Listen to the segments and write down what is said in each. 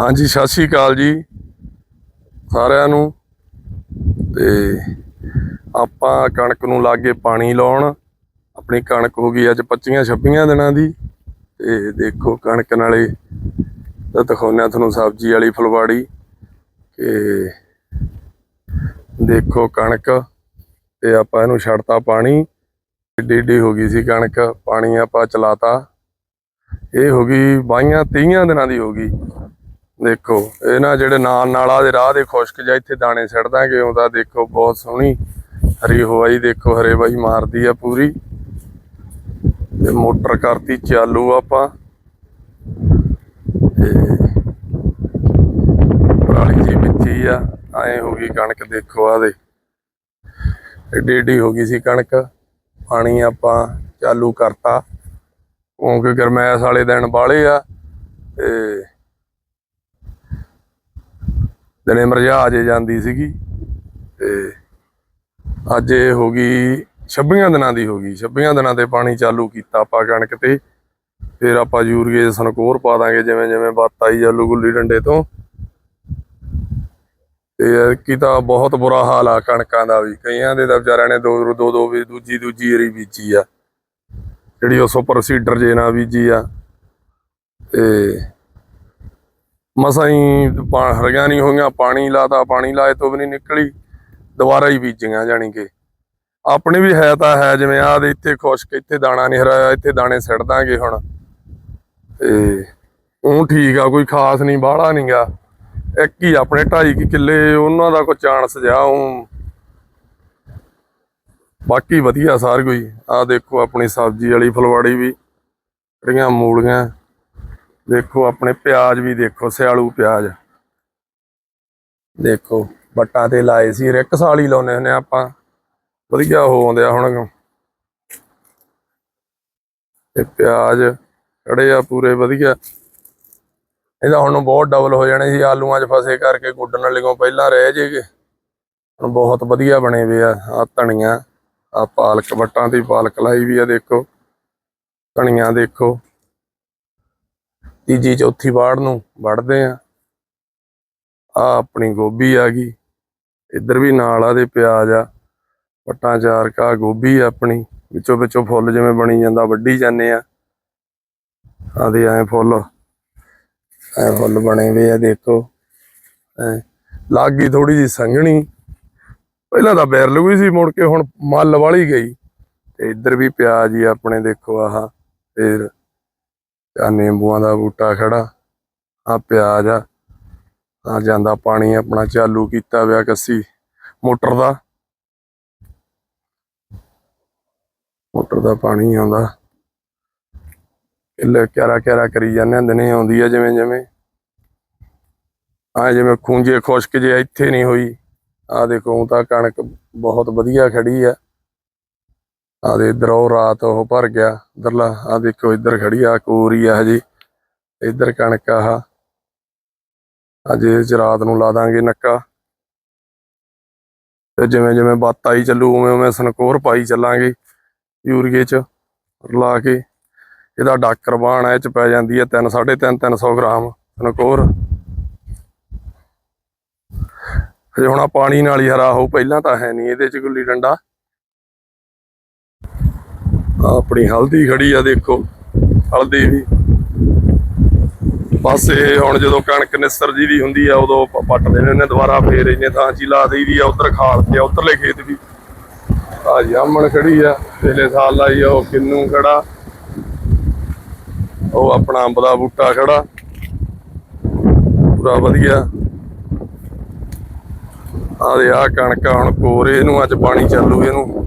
ਹਾਂਜੀ, ਸਤਿ ਸ਼੍ਰੀ ਅਕਾਲ ਜੀ ਸਾਰਿਆਂ ਨੂੰ। ਤੇ ਆਪਾਂ ਕਣਕ ਨੂੰ ਲਾਗੇ ਪਾਣੀ ਲਾਉਣ। ਆਪਣੀ ਕਣਕ ਹੋ ਗਈ ਅੱਜ 25 26 ਦਿਨਾਂ ਦੀ। ਤੇ ਦੇਖੋ ਕਣਕ ਨਾਲੇ ਤਾਂ ਦਿਖਾਉਂਦੇ ਹਾਂ ਤੁਹਾਨੂੰ ਸਬਜ਼ੀ ਵਾਲੀ ਫੁਲਵਾੜੀ। ਕਿ ਦੇਖੋ ਕਣਕ ਤੇ ਆਪਾਂ ਇਹਨੂੰ ਛੱਡਤਾ ਪਾਣੀ। ਏਡੀ ਏਡੀ ਹੋ ਗਈ ਸੀ ਕਣਕ, ਪਾਣੀ ਆਪਾਂ ਚਲਾਤਾ। ਇਹ ਹੋ ਗਈ 22 30 ਦਿਨਾਂ ਦੀ ਹੋ ਗਈ। ਦੇਖੋ, ਇਹ ਨਾ ਜਿਹੜੇ ਨਾਲ ਨਾਲਾ ਦੇ ਰਾਹ ਦੇ ਖੁਸ਼ਕ ਜਾਂ ਇੱਥੇ ਦਾਣੇ ਸਿੱਟ ਦਾਂਗੇ ਉਹਦਾ ਦੇਖੋ ਬਹੁਤ ਸੋਹਣੀ ਹਰੀ ਹਵਾਈ ਦੇਖੋ, ਹਰੇ ਬਾਈ ਮਾਰਦੀ ਆ ਪੂਰੀ। ਤੇ ਮੋਟਰ ਕਰਤੀ ਚਾਲੂ ਆਪਾਂ। ਤੇ ਪਰਾਲੀ ਜੀ ਵਿੱਚੀ ਆ, ਐ ਹੋ ਗਈ ਕਣਕ ਦੇਖੋ ਆ ਦੇ। ਏਡੀ ਏਡੀ ਹੋ ਗਈ ਸੀ ਕਣਕ, ਪਾਣੀ ਆਪਾਂ ਚਾਲੂ ਕਰਤਾ। ਕਿਉਂਕਿ ਗਰਮੈਸ ਵਾਲੇ ਦਿਨ ਬਾਲੇ ਆ, ਤੇ ਦਿਨੇ ਮਰਜਾ ਜੇ ਜਾਂਦੀ ਸੀਗੀ ਤੇ ਅੱਜ ਇਹ ਹੋ ਗਈ 26 ਦਿਨਾਂ ਦੀ ਹੋ ਗਈ। 26 ਦਿਨਾਂ ਤੇ ਪਾਣੀ ਚਾਲੂ ਕੀਤਾ ਆਪਾਂ ਕਣਕ ਤੇ। ਫਿਰ ਆਪਾਂ ਯੂਰੀਏ ਸਨਕੋਰ ਪਾ ਦਾਂਗੇ, ਜਿਵੇਂ ਜਿਵੇਂ ਬੱਤ ਆਈ ਜਾਲੂ ਗੁੱਲੀ ਡੰਡੇ ਤੋਂ। ਤੇ ਕੀ ਤਾਂ ਬਹੁਤ ਬੁਰਾ ਹਾਲ ਆ ਕਣਕਾਂ ਦਾ ਵੀ। ਕਈਆਂ ਦੇ ਤਾਂ ਵਿਚਾਰਿਆਂ ਨੇ ਦੋ ਦੋ ਦੋ ਵੀ ਦੂਜੀ ਦੂਜੀ ਏਰੀ ਬੀਜੀ ਆ। ਜਿਹੜੀ ਉਹ ਸੁਪਰ ਸੀਡਰ ਜੇ ਨਾ ਬੀਜੀ ਆ। ਤੇ ਮਸਾਂ ਹੀ ਪਾ- ਹਰੀਆਂ ਨਹੀਂ ਹੋਈਆਂ, ਪਾਣੀ ਲਾਤਾ, ਪਾਣੀ ਲਾਏ ਤੋਂ ਵੀ ਨਹੀਂ ਨਿਕਲੀ, ਦੁਬਾਰਾ ਹੀ ਬੀਜੀਆਂ ਜਾਣੀ ਕਿ। ਆਪਣੇ ਵੀ ਹੈ ਤਾਂ ਹੈ, ਜਿਵੇਂ ਆਹ ਦੇ ਇੱਥੇ ਖੁਸ਼ਕ, ਇੱਥੇ ਦਾਣਾ ਨਹੀਂ ਹਰਾਇਆ, ਇੱਥੇ ਦਾਣੇ ਸਿੱਟ ਦਾਂਗੇ ਹੁਣ। ਤੇ ਉਹ ਠੀਕ ਆ, ਕੋਈ ਖਾਸ ਨਹੀਂ, ਬਾਹਲਾ ਨਹੀਂਗਾ। ਇੱਕ ਹੀ ਆਪਣੇ 2.5 ਕਿੱਲੇ, ਉਹਨਾਂ ਦਾ ਕੋਈ ਚਾਂਸ ਜਾ ਉਹ। ਬਾਕੀ ਵਧੀਆ ਸਾਰ ਕੋਈ। ਆ ਦੇਖੋ ਆਪਣੀ ਸਬਜ਼ੀ ਵਾਲੀ ਫੁਲਵਾੜੀ ਵੀ, ਜਿਹੜੀਆਂ ਮੂਲੀਆਂ। ਦੇਖੋ, ਆਪਣੇ ਪਿਆਜ਼ ਵੀ ਦੇਖੋ, ਸਿਆਲੂ ਪਿਆਜ਼। ਦੇਖੋ ਬੱਟਾਂ ਤੇ ਲਾਏ ਸੀ, ਰਿਕ ਸਾਲ ਹੀ ਲਾਉਨੇ ਹੁੰਨੇ ਆਪਾਂ। ਵਧੀਆ ਹੋ ਆਉਂਦੇ ਆ ਹੁਣ। ਤੇ ਪਿਆਜ਼ ਖੜੇ ਆ ਪੂਰੇ ਵਧੀਆ। ਇਹਦਾ ਹੁਣ ਬਹੁਤ ਡਬਲ ਹੋ ਜਾਣੇ ਸੀ, ਆਲੂਆਂ 'ਚ ਫਸੇ ਕਰਕੇ ਗੁੱਡਣ ਵਾਲਿਆਂ ਪਹਿਲਾਂ ਰਹਿ ਜੇਗੇ। ਹੁਣ ਬਹੁਤ ਵਧੀਆ ਬਣੇ ਵੇ ਆ ਆ ਧਨੀਆ ਆ ਪਾਲਕ ਬੱਟਾਂ ਦੀ ਪਾਲਕ ਲਾਈ ਵੀ ਆ, ਦੇਖੋ। ਧਨੀਆ ਦੇਖੋ। ਤੀਜੀ ਚੌਥੀ ਵਾੜ ਨੂੰ ਵੜਦੇ ਆ ਆ ਆਪਣੀ ਗੋਭੀ ਆ ਗਈ। ਇੱਧਰ ਵੀ ਨਾਲ ਆ ਦੇ ਪਿਆਜ਼ ਆ। ਪੱਟਾਂ ਚਾਰ ਕਾ ਗੋਭੀ ਆਪਣੀ। ਵਿੱਚੋਂ ਵਿੱਚੋਂ ਫੁੱਲ ਜਿਵੇਂ ਬਣੀ ਜਾਂਦਾ ਵੱਢੀ ਜਾਂਦੇ ਆ ਆਦੇ ਐ ਫੁੱਲ। ਐ ਫੁੱਲ ਬਣੇ ਵੇ ਆ, ਦੇਖੋ। ਐ ਲੱਗ ਗਈ ਥੋੜੀ ਜੀ ਸੰਘਣੀ। ਪਹਿਲਾਂ ਤਾਂ ਬੈਰ ਲਗੂਈ ਸੀ, ਮੁੜ ਕੇ ਹੁਣ ਮੱਲ ਵਾਲੀ ਗਈ। ਤੇ ਇੱਧਰ ਵੀ ਪਿਆਜ਼ ਹੀ ਆਪਣੇ, ਦੇਖੋ ਆਹ। ਫਿਰ ਆ ਨਿੰਬੂਆਂ ਦਾ ਬੂਟਾ ਖੜਾ, ਆ ਪਿਆਜ਼ ਆ ਆ ਜਾਂਦਾ ਪਾਣੀ ਆਪਣਾ ਚਾਲੂ ਕੀਤਾ ਹੋਇਆ ਕੱਸੀ, ਮੋਟਰ ਦਾ। ਮੋਟਰ ਦਾ ਪਾਣੀ ਆਉਂਦਾ। ਕਿੱਲੇ ਕਿਆਰਾ ਕਿਆਰਾ ਕਰੀ ਜਾਂਦੇ ਹੁੰਦੇ ਨੇ, ਆਉਂਦੀ ਆ ਜਿਵੇਂ ਜਿਵੇਂ। ਆ ਜਿਵੇਂ ਖੂੰਜੇ ਖੁਸ਼ਕ ਜੇ ਇੱਥੇ ਨਹੀਂ ਹੋਈ, ਆ ਦੇਖੋ ਤਾਂ ਕਣਕ ਬਹੁਤ ਵਧੀਆ ਖੜੀ ਆ। ਆ ਦੇ ਇਧਰ ਉਹ ਰਾਤ ਉਹ ਭਰ ਗਿਆ। ਇਧਰਲਾ ਆ ਦੇਖੋ, ਇੱਧਰ ਖੜੀ ਆ, ਕੋਰੀ ਆ ਹਜੇ। ਇੱਧਰ ਕਣਕ ਆ। ਅੱਜ ਇਹ 'ਚ ਰਾਤ ਨੂੰ ਲਾ ਦਾਂਗੇ ਨੱਕਾ। ਤੇ ਜਿਵੇਂ ਜਿਵੇਂ ਬੱਤ ਆਈ ਚੱਲੂ, ਉਵੇਂ ਉਵੇਂ ਸਨਕੋਰ ਪਾਈ ਚੱਲਾਂਗੇ ਯੂਰੀਏ ਚ ਲਾ ਕੇ। ਇਹਦਾ ਡਾਕਰ ਬਾਣ ਇਹ ਚ ਪੈ ਜਾਂਦੀ ਹੈ 3 3.5 300 ਗ੍ਰਾਮ ਸਨਕੋਰ ਹਜੇ ਹੁਣ ਆਹ ਪਾਣੀ ਨਾਲ ਹੀ ਹਰਾ ਹੋ, ਪਹਿਲਾਂ ਤਾਂ ਹੈ ਨਹੀਂ ਇਹਦੇ ਚ ਗੁੱਲੀ ਡੰਡਾ। ਆਪਣੀ ਹਲਦੀ ਖੜੀ ਆ ਦੇਖੋ, ਹਲਦੀ ਵੀ। ਬਸ ਇਹ ਹੁਣ ਜਦੋਂ ਕਣਕ ਨਿਸਰ ਜੀ ਦੀ ਹੁੰਦੀ ਆ, ਉਦੋਂ ਪੱਟ ਦੇਣੇ ਨੇ ਦੁਬਾਰਾ, ਫੇਰ ਇਹਨੇ ਥਾਂ ਚ ਲਾ ਦੇਈਦੀ ਆ ਉਧਰ ਖਾਲ ਤੇ ਉਧਰਲੇ ਖੇਤ ਵੀ। ਆ ਜਾਮਣ ਖੜੀ ਆ, ਪਿਛਲੇ ਸਾਲ ਲਾਈ ਆ ਉਹ ਕਿੰਨੂ ਖੜਾ। ਉਹ ਆਪਣਾ ਅੰਬ ਦਾ ਬੂਟਾ ਖੜਾ। ਪੂਰਾ ਵਧੀਆ। ਆ ਦੇ ਆ ਕਣਕ ਹੁਣ ਕੋਰੇ ਇਹਨੂੰ, ਅੱਜ ਪਾਣੀ ਚੱਲੂ ਇਹਨੂੰ।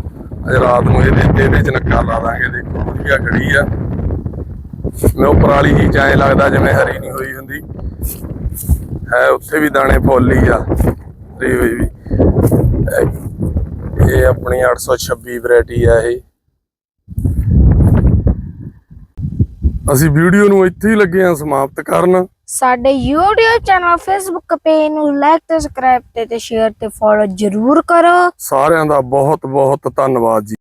ਅੱਜ ਰਾਤ ਨੂੰ ਇਹਦੇ ਤੇ ਇਹਦੇ ਚ ਨੱਕਾ ਲਾ ਦਾਂਗੇ, ਦੇਖੋ, ਵਧੀਆ ਖੜੀ ਆ। ਮੈਂ ਉੱਪਰ ਵਾਲੀ ਚੀਜ਼ ਲੱਗਦਾ ਜਿਵੇਂ ਹਰੀ ਨਹੀਂ ਹੋਈ ਹੁੰਦੀ। ਹੈ, ਉੱਥੇ ਵੀ ਦਾਣੇ ਫੁੱਲ ਆ, ਹਰੀ ਹੋਈ ਵੀ। ਇਹ- ਇਹ ਆਪਣੀ 826 ਵੈਰਾਈਟੀ ਆ ਇਹ। ਅਸੀਂ ਵੀਡੀਓ ਨੂੰ ਇੱਥੇ ਹੀ ਲੱਗੇ ਹਾਂ ਸਮਾਪਤ ਕਰਨ। ਸਾਡੇ YouTube ਚੈਨਲ, Facebook ਪੇਜ ਨੂੰ ਲਾਈਕ ਤੇ ਸਬਸਕ੍ਰਾਈਬ ਤੇ ਤੇ ਸ਼ੇਅਰ ਤੇ ਫੋਲੋ ਜਰੂਰ ਕਰੋ। ਸਾਰਿਆਂ ਦਾ ਬਹੁਤ ਬਹੁਤ ਧੰਨਵਾਦ ਜੀ।